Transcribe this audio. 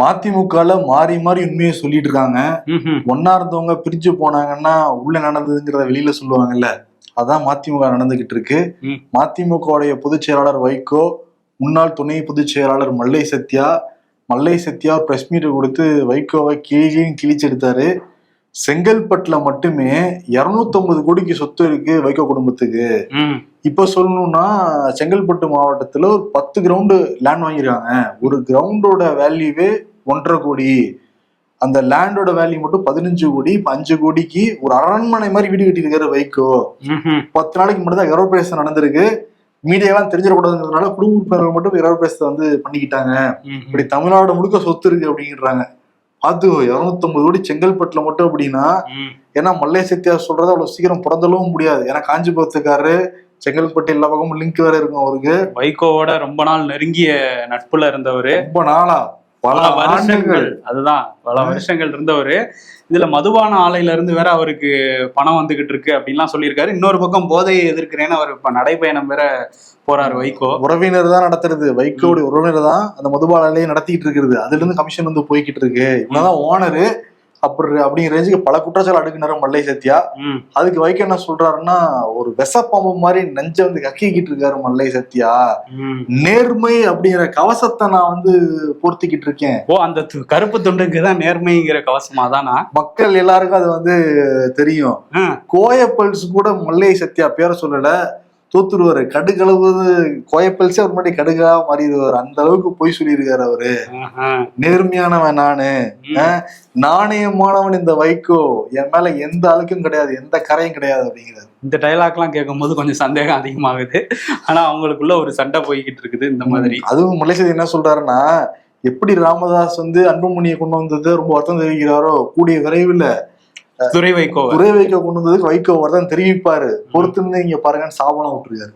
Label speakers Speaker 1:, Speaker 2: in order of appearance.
Speaker 1: மதிமுகல மாறி மாறி உண்மையை சொல்லிட்டு இருக்காங்க. ஒன்னா இருந்தவங்க பிரிஞ்சு போனாங்கன்னா உள்ள நடந்ததுங்கிறத வெளியில சொல்லுவாங்கல்ல அதான் மதிமுக நடந்துகிட்டு இருக்கு. மதிமுகவுடைய பொதுச் செயலாளர் வைகோ முன்னாள் துணை பொதுச் செயலாளர் மல்லை சத்யா மல்லை சத்யா பிரஸ் மீட் கொடுத்து வைகோவை கிழியும் கிழிச்செடுத்தாரு செங்கல்பட்டுல மட்டுமே 250 கோடிக்கு சொத்து இருக்கு வைகோ குடும்பத்துக்கு. இப்ப சொல்லணும்னா செங்கல்பட்டு மாவட்டத்துல ஒரு பத்து கிரவுண்டு லேண்ட் வாங்கியிருக்காங்க ஒரு கிரவுண்டோட வேல்யூவே ஒன்றரை கோடி. அந்த லேண்டோட வேல்யூ மட்டும் பதினஞ்சு கோடி இப்ப அஞ்சு கோடிக்கு ஒரு அரண்மனை மாதிரி வீடு கட்டியிருக்காரு வைகோ. பத்து நாளைக்கு மட்டும் தான் கர்ப்பரேசம் நடந்திருக்கு. மீடியாலாம் தெரிஞ்சிடக்கூடாதுங்கிறதுனால குடும்ப உறுப்பினர்கள் மட்டும் கர்ப்பரேசத்தை வந்து பண்ணிக்கிட்டாங்க. இப்படி தமிழ்நாடு முழுக்க சொத்து இருக்கு அப்படிங்கிறாங்க. அது 250 கோடி செங்கல்பட்டுல மட்டும் அப்படின்னா. ஏன்னா மல்லை சத்யா சொல்றது அவ்வளவு சீக்கிரம் பிறந்தளவும் முடியாது. ஏன்னா காஞ்சிபுரத்துக்காரு செங்கல்பட்டு எல்லா பக்கமும் லிங்க் வேற இருக்கும் அவருக்கு.
Speaker 2: வைகோவோட ரொம்ப நாள் நெருங்கிய நட்புல இருந்தவரு.
Speaker 1: ரொம்ப நாளா. பல
Speaker 2: வருஷங்கள். அதுதான் பல வருஷங்கள் இருந்தவரு. இதுல மதுபான ஆலையில இருந்து வேற அவருக்கு பணம் வந்துகிட்டு இருக்கு அப்படின்லாம் சொல்லியிருக்காரு. இன்னொரு பக்கம் போதையை எதிர்க்கிறேன்னு அவர் இப்ப நடைபயணம் வேற போறாரு வைகோ.
Speaker 1: உறவினர் தான் நடத்துறது. வைகோடைய உறவினர் தான் அந்த மதுபாலையே நடத்திட்டு இருக்கிறது. அதுல இருந்து கமிஷன் வந்து போய்கிட்டு இருக்கு. இவங்கதான் ஓனரு அப்புறம் அப்படிங்கிற ரேஞ்சுக்கு பல குற்றச்சாட்டு அடுக்குனாரு மல்லை சத்யா. அதுக்கு வைகோ என்ன சொல்றாருன்னா ஒரு விஷப்பாம்பு மாதிரி நெஞ்ச வந்து கக்கிக்கிட்டு இருக்காரு மல்லை சத்யா. நேர்மை அப்படிங்கிற கவசத்தை நான் வந்து பொருத்திக்கிட்டு இருக்கேன்
Speaker 2: ஓ அந்த கருப்பு துண்டுக்கு தான் நேர்மைங்கிற கவசமா தானா
Speaker 1: மக்கள் எல்லாருக்கும் அது வந்து தெரியும். கோயப்பல்ஸ் கூட மல்லை சத்யா பேரை சொல்லல தோத்துருவாரு கடுகளவு கோயப்பல்ஸே ஒரு மாதிரி கடுகா மாறிடுவாரு. அந்த அளவுக்கு பொய் சொல்லியிருக்காரு அவரு. நேர்மையானவன் நானு. நாணயமானவன் இந்த வைகோ. என் மேல எந்த அழுக்கும் கிடையாது. எந்த கரையும் கிடையாது அப்படிங்கிறாரு.
Speaker 2: இந்த டைலாக்லாம் கேட்கும்போது கொஞ்சம் சந்தேகம் அதிகமாகுது. ஆனா அவங்களுக்குள்ள ஒரு சண்டை போய்கிட்டு இருக்குது இந்த மாதிரி.
Speaker 1: அதுவும் மலேசியா என்ன சொல்றாருன்னா எப்படி ராமதாஸ் வந்து அன்புமணியை கொண்டு வந்தது ரொம்ப வருத்தம் தெரிவிக்கிறாரோ கூடிய விரைவில்
Speaker 2: துறை வைகோ
Speaker 1: குறை வைக்க கொண்டு வந்ததுக்கு வைகோ வருத்தம் தெரிவிப்பாரு. பொறுத்து இங்க பாருங்கன்னு சாபனம் விட்டுருக்காரு.